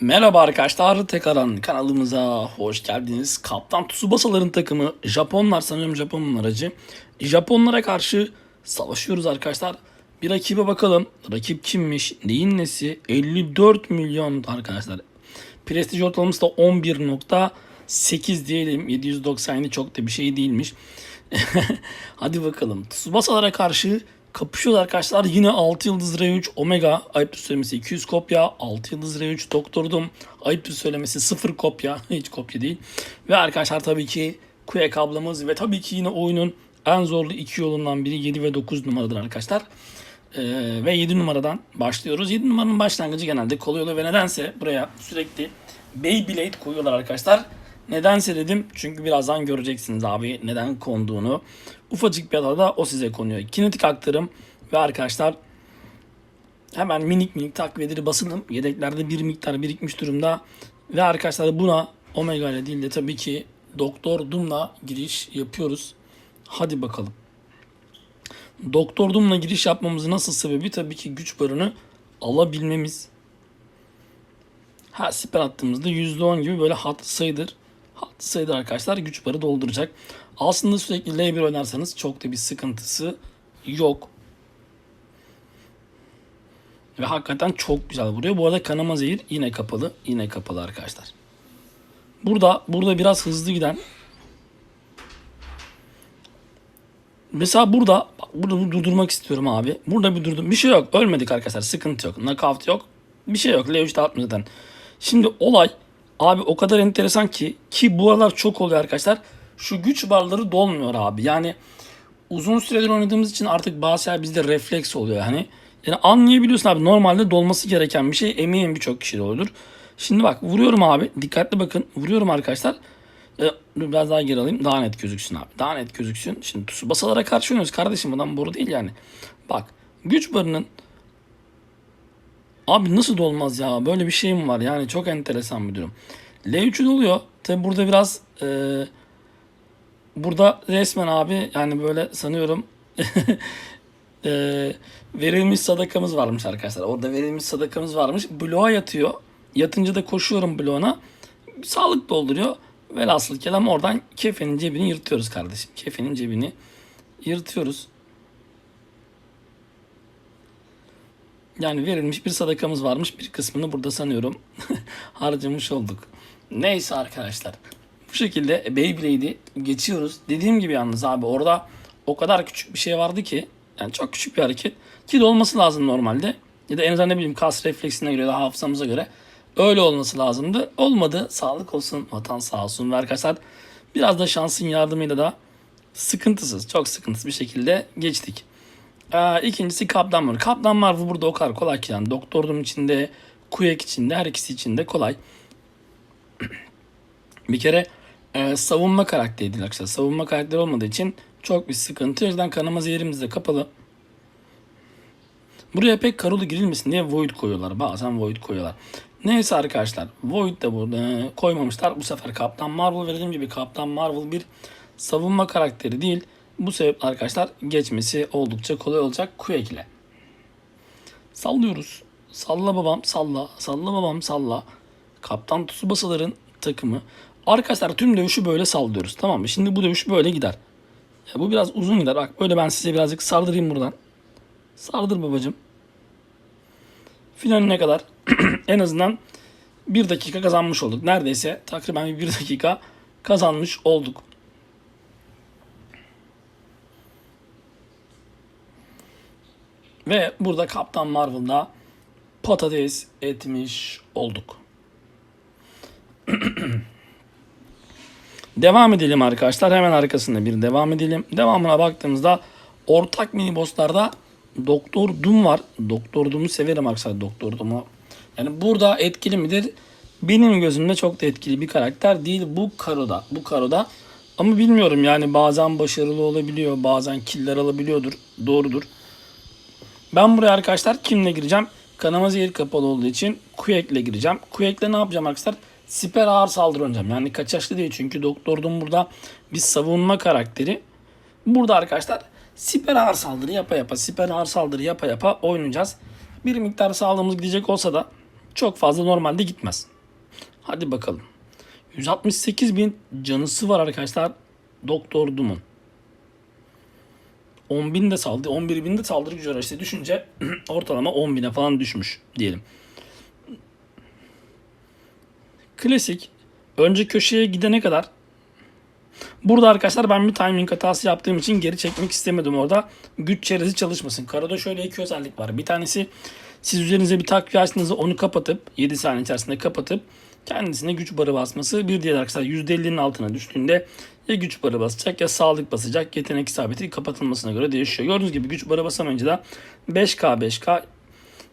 Merhaba arkadaşlar, tekrardan kanalımıza hoş geldiniz. Kaptan Tsubasa'ların takımı Japonlar sanıyorum Japon aracı. Japonlara karşı savaşıyoruz arkadaşlar. Bir rakibe bakalım. Rakip kimmiş? Neyin nesi? 54 milyon arkadaşlar. Prestij ortalaması da 11.8 diyelim. 797 çok da bir şey değilmiş. Hadi bakalım. Tsubasa'lara karşı kapışıyoruz arkadaşlar. Yine 6 yıldız R3 Omega ayıptır söylemesi 200 kopya. 6 yıldız R3 Doktordum ayıptır söylemesi 0 kopya. Hiç kopya değil. Ve arkadaşlar tabii ki Quake ablamız ve tabii ki yine oyunun en zorlu iki yolundan biri 7 ve 9 numaradır arkadaşlar. Ee, ve 7 numaradan başlıyoruz. 7 numaranın başlangıcı genelde kolay oluyor ve nedense buraya sürekli Beyblade koyuyorlar arkadaşlar. Nedense dedim çünkü birazdan göreceksiniz abi neden konduğunu. Ufacık bir adada o size konuyor. Kinetik aktarım ve arkadaşlar hemen minik minik takviyeleri basınım. Yedeklerde bir miktar birikmiş durumda. Ve arkadaşlar buna Omega ile değil de tabii ki Doktor Doom'la giriş yapıyoruz. Hadi bakalım. Doktor Doom'la giriş yapmamızın nasıl sebebi tabii ki güç barını alabilmemiz. Ha siper attığımızda %10 gibi böyle hat sayıdır. Hat sayıdır arkadaşlar güç barı dolduracak. Aslında sürekli L1 oynarsanız çok da bir sıkıntısı yok. Ve hakikaten çok güzel vuruyor. Bu arada kanama zehir yine kapalı. Yine kapalı arkadaşlar. Burada burada biraz hızlı giden Mesela burada burada durdurmak istiyorum abi. Burada bir durdum. Bir şey yok. Ölmedik arkadaşlar. Sıkıntı yok. Knockout yok. Bir şey yok. L3 dağıtmıyor zaten. Şimdi olay abi o kadar enteresan ki ki bu aralar çok oluyor arkadaşlar. Şu güç barları dolmuyor abi. Yani uzun süredir oynadığımız için artık bazı şeyler bizde refleks oluyor. Hani yani anlayabiliyorsun abi normalde dolması gereken bir şey eminim birçok kişide olur. Şimdi bak vuruyorum abi. Dikkatli bakın. Vuruyorum arkadaşlar. Ee, biraz daha geri alayım. Daha net gözüksün abi. Daha net gözüksün. Şimdi Tsubasa'lara karşı oynuyoruz kardeşim. Bundan boru değil yani. Bak. Güç barının Abi nasıl dolmaz ya? Böyle bir şey mi var? Yani çok enteresan bir durum. L3'ü doluyor. Tabi burada biraz e, burada resmen abi yani böyle sanıyorum e, verilmiş sadakamız varmış arkadaşlar. Orada verilmiş sadakamız varmış. Bloğa yatıyor. Yatınca da koşuyorum bloğuna. Sağlık dolduruyor. Velhasıl kelam oradan kefenin cebini yırtıyoruz kardeşim. Kefenin cebini yırtıyoruz. Yani verilmiş bir sadakamız varmış. Bir kısmını burada sanıyorum harcamış olduk. Neyse arkadaşlar. Bu şekilde Beyblade'i geçiyoruz. Dediğim gibi yalnız abi orada o kadar küçük bir şey vardı ki yani çok küçük bir hareket ki de olması lazım normalde. Ya da en azından ne bileyim kas refleksine göre ya da hafızamıza göre öyle olması lazımdı. Olmadı. Sağlık olsun. Vatan sağ olsun. Ve arkadaşlar biraz da şansın yardımıyla da sıkıntısız, çok sıkıntısız bir şekilde geçtik. Ee, ikincisi Kaptan Marvel. Kaptan Marvel burada o kadar kolay ki yani. Doktor Doom içinde, Quake içinde, her ikisi içinde kolay. bir kere e, savunma karakteri değil arkadaşlar. Savunma karakteri olmadığı için çok bir sıkıntı. O yüzden kanama zehirimiz de kapalı. Buraya pek karulu girilmesin diye Void koyuyorlar. Bazen Void koyuyorlar. Neyse arkadaşlar. Void de burada koymamışlar. Bu sefer Kaptan Marvel verdiğim gibi Kaptan Marvel bir savunma karakteri değil. Bu sebeple arkadaşlar geçmesi oldukça kolay olacak Quake ile. Sallıyoruz. Salla babam salla. Salla babam salla. Kaptan Tsubasa'ların takımı. Arkadaşlar tüm dövüşü böyle sallıyoruz. Tamam mı? Şimdi bu dövüş böyle gider. Ya bu biraz uzun gider. Bak böyle ben size birazcık sardırayım buradan. Sardır babacım. Finaline kadar en azından bir dakika kazanmış olduk. Neredeyse takriben bir dakika kazanmış olduk. Ve burada Kaptan Marvel'da patates etmiş olduk. Devam edelim arkadaşlar. Hemen arkasında bir devam edelim. Devamına baktığımızda ortak mini bosslarda Doktor Doom var. Doktor Doom'u severim arkadaşlar Doktor Doom'u. Yani burada etkili midir? Benim gözümde çok da etkili bir karakter değil bu Karo'da. Bu Karo'da. Ama bilmiyorum yani bazen başarılı olabiliyor. Bazen killer alabiliyordur. Doğrudur. Ben buraya arkadaşlar kimle gireceğim? Kanama zehir kapalı olduğu için Quake'le gireceğim. Quake'le ne yapacağım arkadaşlar? Siper ağır saldırı oynayacağım. Yani kaçaşlı değil çünkü Doktordum burada bir savunma karakteri. Burada arkadaşlar siper ağır saldırı yapa yapa, siper ağır saldırı yapa yapa oynayacağız. Bir miktar sağlığımız gidecek olsa da çok fazla normalde gitmez. Hadi bakalım. 168 bin canısı var arkadaşlar. Doktor Doom'un. 10 bin de saldırı, 11 bin de saldırı gücü var. İşte düşünce ortalama 10 bine falan düşmüş diyelim. Klasik. Önce köşeye gidene kadar Burada arkadaşlar ben bir timing hatası yaptığım için geri çekmek istemedim orada. Güç çerezi çalışmasın. Karada şöyle iki özellik var. Bir tanesi siz üzerinize bir takviye açtığınızda onu kapatıp 7 saniye içerisinde kapatıp kendisine güç barı basması. Bir diğer arkadaşlar %50'nin altına düştüğünde ya güç barı basacak ya sağlık basacak. Yetenek isabeti kapatılmasına göre değişiyor. Gördüğünüz gibi güç barı basamayınca da 5K 5K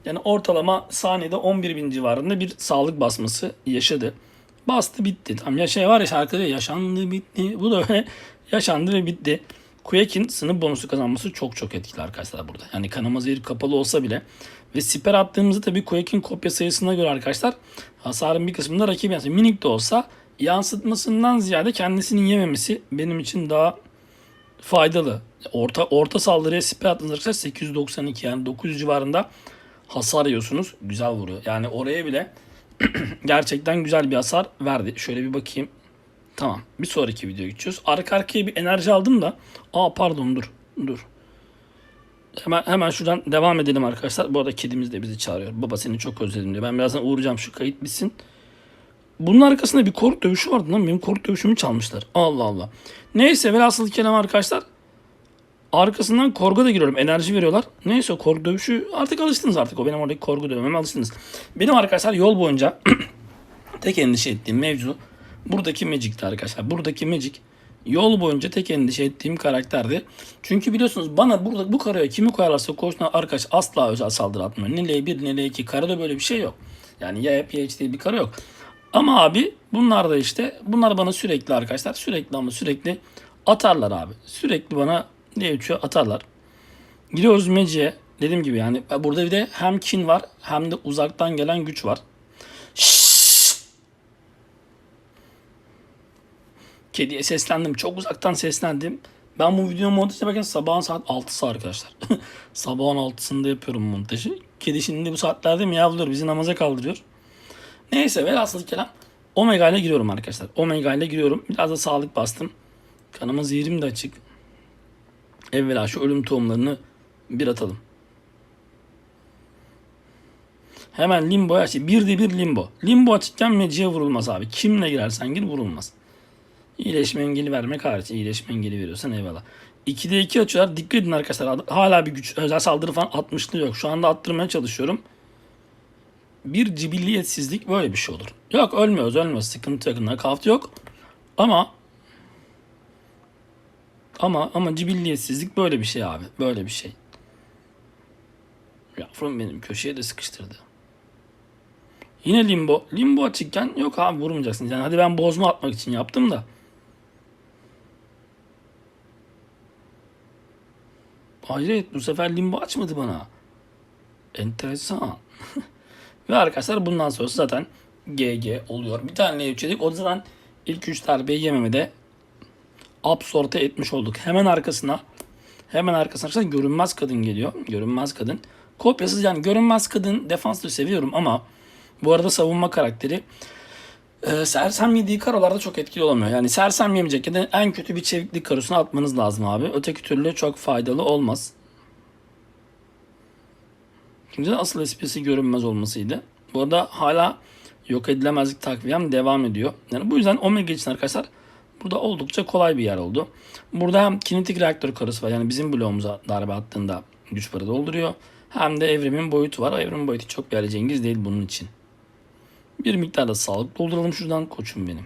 yani ortalama saniyede 11 bin civarında bir sağlık basması yaşadı. Bastı bitti. Tam ya şey var ya şarkıda ya, yaşandı bitti. Bu da öyle yaşandı ve bitti. Quake'in sınıf bonusu kazanması çok çok etkili arkadaşlar burada. Yani kanama zehir kapalı olsa bile ve siper attığımızda tabii Quake'in kopya sayısına göre arkadaşlar hasarın bir kısmında rakip yansıyor. Minik de olsa yansıtmasından ziyade kendisinin yememesi benim için daha faydalı. Orta orta saldırıya siper attığınızda arkadaşlar 892 yani 900 civarında hasar yiyorsunuz. Güzel vuruyor. Yani oraya bile gerçekten güzel bir hasar verdi. Şöyle bir bakayım. Tamam. Bir sonraki videoya geçiyoruz. Arka arkaya bir enerji aldım da. Aa pardon dur. Dur. Hemen hemen şuradan devam edelim arkadaşlar. Bu arada kedimiz de bizi çağırıyor. Baba seni çok özledim diyor. Ben birazdan uğrayacağım şu kayıt bitsin. Bunun arkasında bir korku dövüşü vardı lan. Benim korku dövüşümü çalmışlar. Allah Allah. Neyse velhasıl kelam arkadaşlar. Arkasından korku da giriyorum. Enerji veriyorlar. Neyse o korku dövüşü artık alıştınız artık. O benim oradaki korku dövmeme alıştınız. Benim arkadaşlar yol boyunca tek endişe ettiğim mevzu buradaki Magic'ti arkadaşlar. Buradaki Magic yol boyunca tek endişe ettiğim karakterdi. Çünkü biliyorsunuz bana burada bu karaya kimi koyarlarsa koşuna arkadaş asla özel saldırı atmıyor. Ne L1 ne L2 karada böyle bir şey yok. Yani ya hep ya hiç diye bir kara yok. Ama abi bunlar da işte bunlar bana sürekli arkadaşlar sürekli ama sürekli atarlar abi. Sürekli bana ne uçuyor atarlar. Gidiyoruz Magic'e. Dediğim gibi yani burada bir de hem kin var hem de uzaktan gelen güç var. Şşş! Kediye seslendim. Çok uzaktan seslendim. Ben bu video montaj yaparken sabahın saat 6'sı arkadaşlar. sabahın 6'sında yapıyorum montajı. Kedi şimdi bu saatlerde miyavlıyor. Bizi namaza kaldırıyor. Neyse velhasıl kelam Omega ile giriyorum arkadaşlar. Omega ile giriyorum. Biraz da sağlık bastım. Kanama zehirim de açık. Evvela şu ölüm tohumlarını bir atalım. Hemen limboya aç. Bir de bir limbo. Limbo açıkken meciye vurulmaz abi. Kimle girersen gir vurulmaz. İyileşme engeli vermek hariç. İyileşme engeli veriyorsan eyvallah. 2'de 2 açıyorlar. Dikkat edin arkadaşlar. Hala bir güç özel saldırı falan 60'lı yok. Şu anda attırmaya çalışıyorum. Bir cibilliyetsizlik böyle bir şey olur. Yok ölmüyoruz ölmüyoruz. Sıkıntı yok. Nakavt yok. Ama ama ama cibilliyetsizlik böyle bir şey abi. Böyle bir şey. Yavrum benim köşeye de sıkıştırdı. Yine limbo. Limbo açıkken yok abi vurmayacaksınız. Yani hadi ben bozma atmak için yaptım da. Hayret bu sefer limbo açmadı bana. Enteresan. Ve arkadaşlar bundan sonra zaten GG oluyor. Bir tane üçedik. O zaman ilk üç darbeyi yememede absorte etmiş olduk. Hemen arkasına hemen arkasına görünmez kadın geliyor. Görünmez kadın. Kopyasız yani görünmez kadın defanslı seviyorum ama bu arada savunma karakteri e, sersem yediği karolarda çok etkili olamıyor. Yani sersem yemeyecek ya da en kötü bir çeviklik karosuna atmanız lazım abi. Öteki türlü çok faydalı olmaz. Şimdi asıl esprisi görünmez olmasıydı. Bu arada hala yok edilemezlik takviyem devam ediyor. Yani bu yüzden Omega için arkadaşlar burada oldukça kolay bir yer oldu. Burada hem kinetik reaktör karısı var. Yani bizim bloğumuza darbe attığında güç barı dolduruyor. Hem de evrimin boyutu var. O evrimin boyutu çok bir Cengiz değil bunun için. Bir miktar da sağlık dolduralım şuradan koçum benim.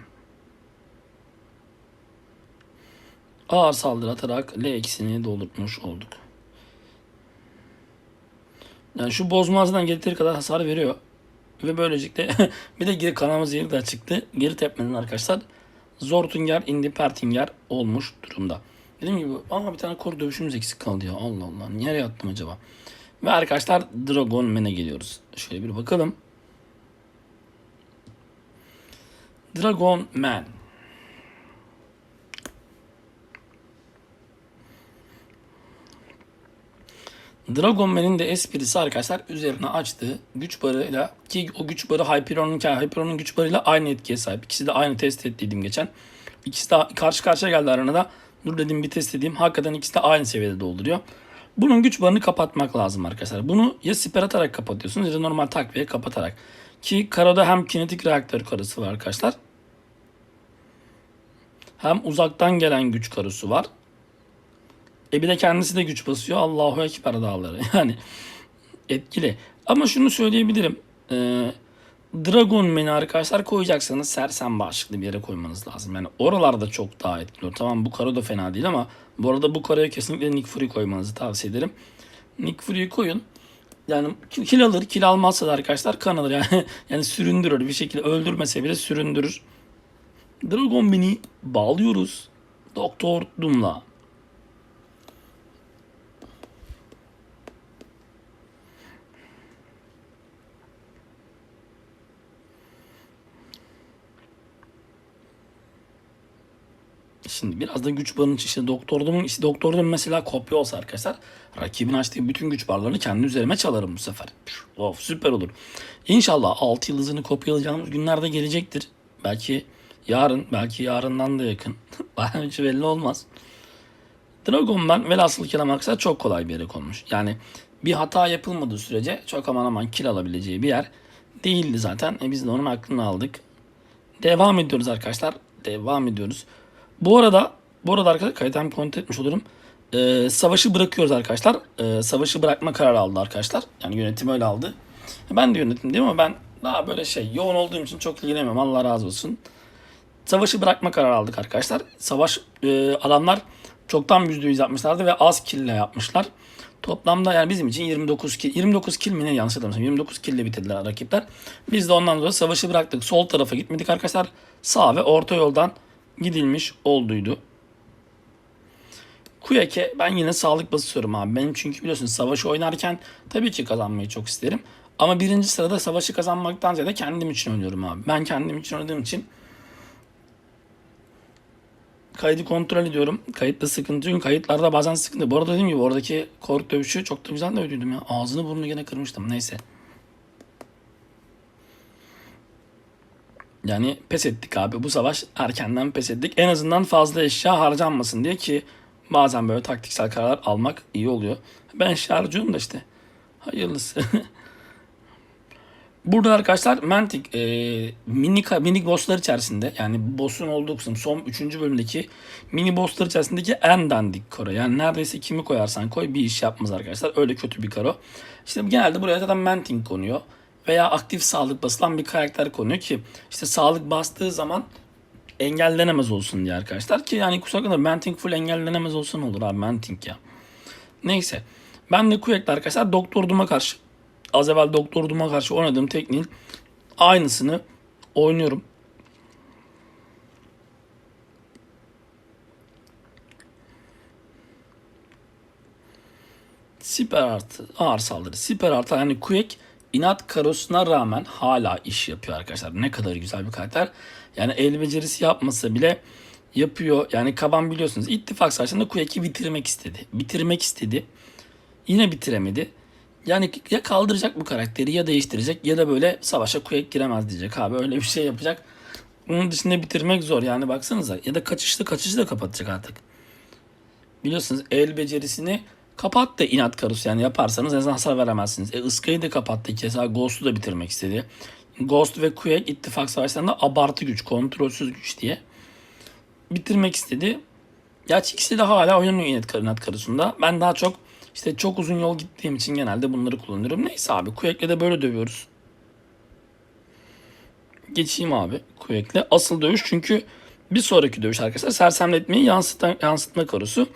Ağır saldırı atarak L2'sini doldurmuş olduk. Yani şu bozmazdan getirdiği kadar hasar veriyor. Ve böylelikle bir de geri kanamız yeri de çıktı. Geri tepmeden arkadaşlar Zortunger, Indi Pertinger olmuş durumda. Dediğim gibi ama bir tane kor dövüşümüz eksik kaldı ya. Allah Allah. Nereye attım acaba? Ve arkadaşlar Dragon Man'e geliyoruz. Şöyle bir bakalım. Dragon Man. Dragonman'in de esprisi arkadaşlar üzerine açtığı güç barıyla ki o güç barı Hyperion'un Hyperion'un güç barıyla aynı etkiye sahip. İkisi de aynı test ettiydim geçen. İkisi de karşı karşıya geldi aranada. Dur dedim bir test edeyim. Hakikaten ikisi de aynı seviyede dolduruyor. Bunun güç barını kapatmak lazım arkadaşlar. Bunu ya siper atarak kapatıyorsunuz ya da normal takviye kapatarak. Ki Karada hem kinetik reaktör karısı var arkadaşlar. Hem uzaktan gelen güç karosu var. E bir de kendisi de güç basıyor. Allahu Ekber dağları. Yani etkili. Ama şunu söyleyebilirim. Ee, Dragon Man'i arkadaşlar koyacaksanız sersem başlıklı bir yere koymanız lazım. Yani oralarda çok daha etkili. Tamam bu karo da fena değil ama bu arada bu karoya kesinlikle Nick Fury koymanızı tavsiye ederim. Nick Fury'yi koyun. Yani kil alır, kil almazsa da arkadaşlar kan alır. Yani, yani süründürür bir şekilde öldürmese bile süründürür. Dragon Man'i bağlıyoruz. Doktor Doom'la. Şimdi biraz da güç barının işte Doktor Doom'un işte Doktor Doom mesela kopya olsa arkadaşlar rakibin açtığı bütün güç barlarını kendi üzerime çalarım bu sefer. Of süper olur. İnşallah 6 yıldızını kopyalayacağımız günlerde gelecektir. Belki yarın belki yarından da yakın. Hiç belli olmaz. Dragon'dan velhasıl kelam çok kolay bir yere konmuş. Yani bir hata yapılmadığı sürece çok aman aman kill alabileceği bir yer değildi zaten. E biz de onun aklını aldık. Devam ediyoruz arkadaşlar. Devam ediyoruz. Bu arada bu arada arkadaşlar kayıttan kontrol etmiş olurum. Ee, savaşı bırakıyoruz arkadaşlar. Ee, savaşı bırakma kararı aldı arkadaşlar. Yani yönetim öyle aldı. Ben de yönetim değil ama ben daha böyle şey yoğun olduğum için çok ilgilenmiyorum. Allah razı olsun. Savaşı bırakma kararı aldık arkadaşlar. Savaş e, adamlar çoktan %100 yapmışlardı ve az kill ile yapmışlar. Toplamda yani bizim için 29 kill, 29 kill mi ne yanlış hatırlamıyorsam 29 kill ile bitirdiler rakipler. Biz de ondan sonra savaşı bıraktık. Sol tarafa gitmedik arkadaşlar. Sağ ve orta yoldan gidilmiş olduydu. Kuyake ben yine sağlık basıyorum abi. Benim çünkü biliyorsunuz savaşı oynarken tabii ki kazanmayı çok isterim. Ama birinci sırada savaşı kazanmaktan ziyade kendim için oynuyorum abi. Ben kendim için oynadığım için kaydı kontrol ediyorum. Kayıtta sıkıntı yok. Kayıtlarda bazen sıkıntı. Bu arada dediğim gibi oradaki kork dövüşü çok da güzel dövdüydüm ya. Ağzını burnunu gene kırmıştım. Neyse. Yani pes ettik abi. Bu savaş erkenden pes ettik. En azından fazla eşya harcanmasın diye ki bazen böyle taktiksel kararlar almak iyi oluyor. Ben eşya harcıyorum da işte. Hayırlısı. Burada arkadaşlar Mantic e, mini, mini bosslar içerisinde yani boss'un olduğu kısım son 3. bölümdeki mini bosslar içerisindeki en dandik karo. Yani neredeyse kimi koyarsan koy bir iş yapmaz arkadaşlar. Öyle kötü bir karo. İşte genelde buraya zaten Mantic konuyor. Veya aktif sağlık basılan bir karakter konuyor ki işte sağlık bastığı zaman engellenemez olsun diye arkadaşlar. Ki yani kusura bakmayın Mantic full engellenemez olsun olur abi Mantic ya. Neyse. Ben de Kuyek'te arkadaşlar Doktor Doom'a karşı az evvel Doktor Doom'a karşı oynadığım tekniğin aynısını oynuyorum. Siper artı ağır saldırı. Siper artı yani Quake inat karosuna rağmen hala iş yapıyor arkadaşlar. Ne kadar güzel bir karakter. Yani el becerisi yapmasa bile yapıyor. Yani Kaban biliyorsunuz ittifak savaşında Quake'i bitirmek istedi. Bitirmek istedi. Yine bitiremedi. Yani ya kaldıracak bu karakteri ya değiştirecek ya da böyle savaşa Quake giremez diyecek abi öyle bir şey yapacak. Onun dışında bitirmek zor yani baksanıza ya da kaçışta kaçışı da kapatacak artık. Biliyorsunuz el becerisini kapattı inat karosu yani yaparsanız en azından hasar veremezsiniz. E ıskayı da kapattı keza Ghost'u da bitirmek istedi. Ghost ve Quake ittifak savaşlarında abartı güç, kontrolsüz güç diye bitirmek istedi. Gerçi ikisi de hala oynanıyor inat, inat karosunda. Ben daha çok işte çok uzun yol gittiğim için genelde bunları kullanıyorum. Neyse abi Quake'le de böyle dövüyoruz. Geçeyim abi Quake'le. Asıl dövüş çünkü bir sonraki dövüş arkadaşlar sersemletmeyi yansıtma, yansıtma karosu.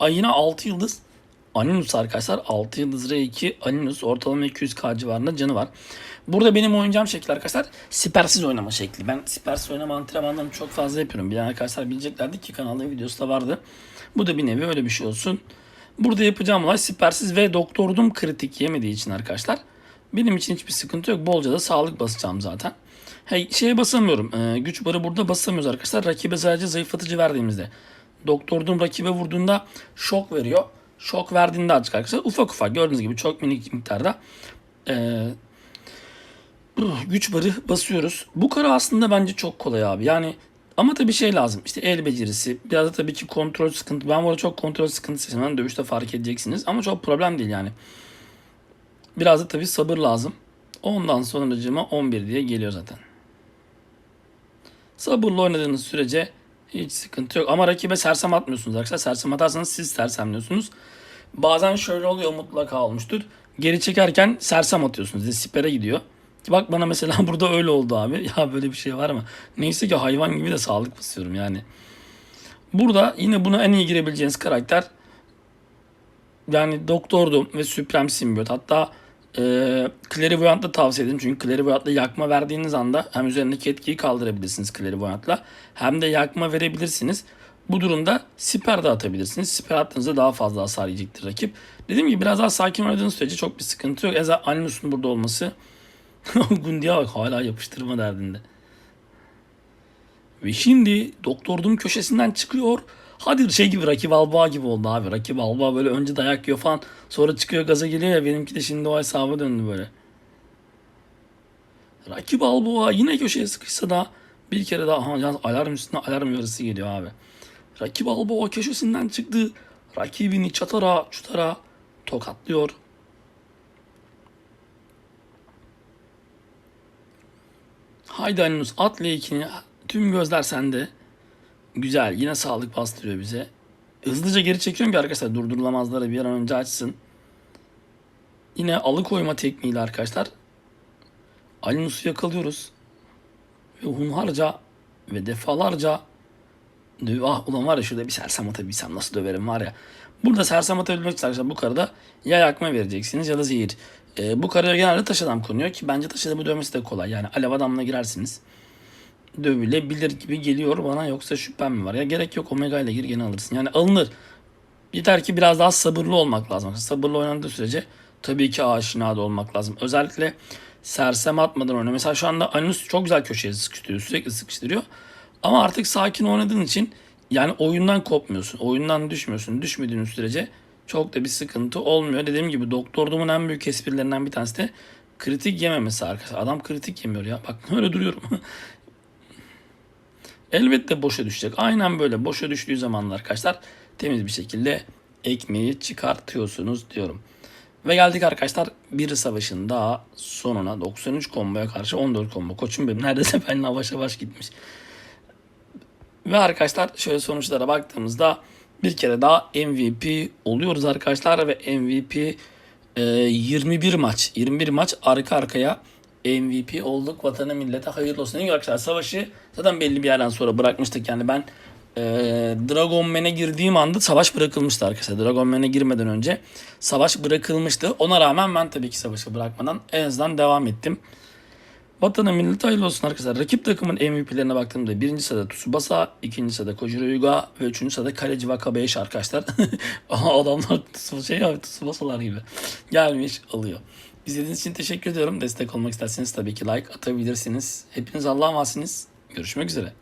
Ayına 6 yıldız Aninus arkadaşlar 6 yıldız R2 Aninus ortalama 200k civarında canı var. Burada benim oynayacağım şekil arkadaşlar sipersiz oynama şekli. Ben sipersiz oynama antrenmanlarını çok fazla yapıyorum. Bilen arkadaşlar bileceklerdi ki kanalda videosu da vardı. Bu da bir nevi öyle bir şey olsun. Burada yapacağım olay sipersiz ve doktordum kritik yemediği için arkadaşlar. Benim için hiçbir sıkıntı yok. Bolca da sağlık basacağım zaten. Hey, şeye basamıyorum. Ee, güç barı burada basamıyoruz arkadaşlar. Rakibe sadece zayıflatıcı verdiğimizde. Doktordum rakibe vurduğunda şok veriyor. Şok verdiğinde açık arkadaşlar ufak ufak gördüğünüz gibi çok minik miktarda ee, güç barı basıyoruz. Bu kara aslında bence çok kolay abi. Yani ama tabii şey lazım. İşte el becerisi. Biraz da tabii ki kontrol sıkıntı. Ben bu arada çok kontrol sıkıntısı yaşadım. Dövüşte fark edeceksiniz. Ama çok problem değil yani. Biraz da tabii sabır lazım. Ondan sonracığıma 11 diye geliyor zaten. Sabırlı oynadığınız sürece hiç sıkıntı yok. Ama rakibe sersem atmıyorsunuz arkadaşlar. Sersem atarsanız siz sersemliyorsunuz. Bazen şöyle oluyor mutlaka olmuştur. Geri çekerken sersem atıyorsunuz. Sipere gidiyor. Bak bana mesela burada öyle oldu abi. Ya böyle bir şey var mı? Neyse ki hayvan gibi de sağlık basıyorum yani. Burada yine buna en iyi girebileceğiniz karakter yani Doktordum ve Supreme Symbiote. Hatta e, tavsiye ederim. Çünkü Clairvoyant'la yakma verdiğiniz anda hem üzerindeki etkiyi kaldırabilirsiniz Clairvoyant'la hem de yakma verebilirsiniz. Bu durumda siper de atabilirsiniz. Siper attığınızda daha fazla hasar yiyecektir rakip. Dediğim gibi biraz daha sakin oynadığınız sürece çok bir sıkıntı yok. Eza Animus'un burada olması Gundi'ye bak hala yapıştırma derdinde. Ve şimdi Doktor Doom köşesinden çıkıyor. Hadi şey gibi Rakip Alba gibi oldu abi. Rakip Alba böyle önce dayak yiyor falan. Sonra çıkıyor gaza geliyor ya. Benimki de şimdi o hesaba döndü böyle. Rakip Alba yine köşeye sıkışsa da bir kere daha aha, alarm üstüne alarm yarısı geliyor abi. Rakip Alba köşesinden çıktı. Rakibini çatara çutara tokatlıyor. Haydi Aninus at L2'ni. Tüm gözler sende. Güzel. Yine sağlık bastırıyor bize. Hızlıca geri çekiyorum ki arkadaşlar durdurulamazları bir an önce açsın. Yine alıkoyma tekniğiyle arkadaşlar. Alinus'u yakalıyoruz. Ve hunharca ve defalarca ah ulan var ya şurada bir sersem atabilsem nasıl döverim var ya. Burada sersem atabilmek için arkadaşlar bu karada ya yakma vereceksiniz ya da zehir. Ee, bu karaya genelde taş adam konuyor ki bence taş adamı dövmesi de kolay. Yani alev adamla girersiniz. Dövülebilir gibi geliyor bana yoksa şüphem mi var? Ya gerek yok Omega ile gir gene alırsın. Yani alınır. Yeter ki biraz daha sabırlı olmak lazım. Sabırlı oynandığı sürece tabii ki aşina da olmak lazım. Özellikle sersem atmadan oynuyor. Mesela şu anda Anus çok güzel köşeye sıkıştırıyor. Sürekli sıkıştırıyor. Ama artık sakin oynadığın için yani oyundan kopmuyorsun. Oyundan düşmüyorsun. Düşmediğin sürece çok da bir sıkıntı olmuyor. Dediğim gibi Doktor Doom'un en büyük esprilerinden bir tanesi de kritik yememesi arkadaşlar. Adam kritik yemiyor ya. Bak öyle duruyorum. Elbette boşa düşecek. Aynen böyle boşa düştüğü zamanlar arkadaşlar temiz bir şekilde ekmeği çıkartıyorsunuz diyorum. Ve geldik arkadaşlar bir savaşın daha sonuna 93 komboya karşı 14 combo. Koçum benim neredeyse benimle yavaş yavaş gitmiş. Ve arkadaşlar şöyle sonuçlara baktığımızda bir kere daha MVP oluyoruz arkadaşlar ve MVP e, 21 maç 21 maç arka arkaya MVP olduk vatana millete hayırlı olsun. İyi arkadaşlar savaşı zaten belli bir yerden sonra bırakmıştık yani ben e, Dragon Man'e girdiğim anda savaş bırakılmıştı arkadaşlar. Dragon Man'e girmeden önce savaş bırakılmıştı. Ona rağmen ben tabii ki savaşı bırakmadan en azından devam ettim. Vatana millete hayırlı olsun arkadaşlar. Rakip takımın MVP'lerine baktığımda birinci sırada Tsubasa, ikinci sırada Kojiro Yuga ve üçüncü sırada Kaleci Wakabayashi arkadaşlar. Adamlar şey Tsubasa'lar gibi gelmiş alıyor. İzlediğiniz için teşekkür ediyorum. Destek olmak isterseniz tabii ki like atabilirsiniz. Hepiniz Allah'a emanetsiniz. Görüşmek üzere.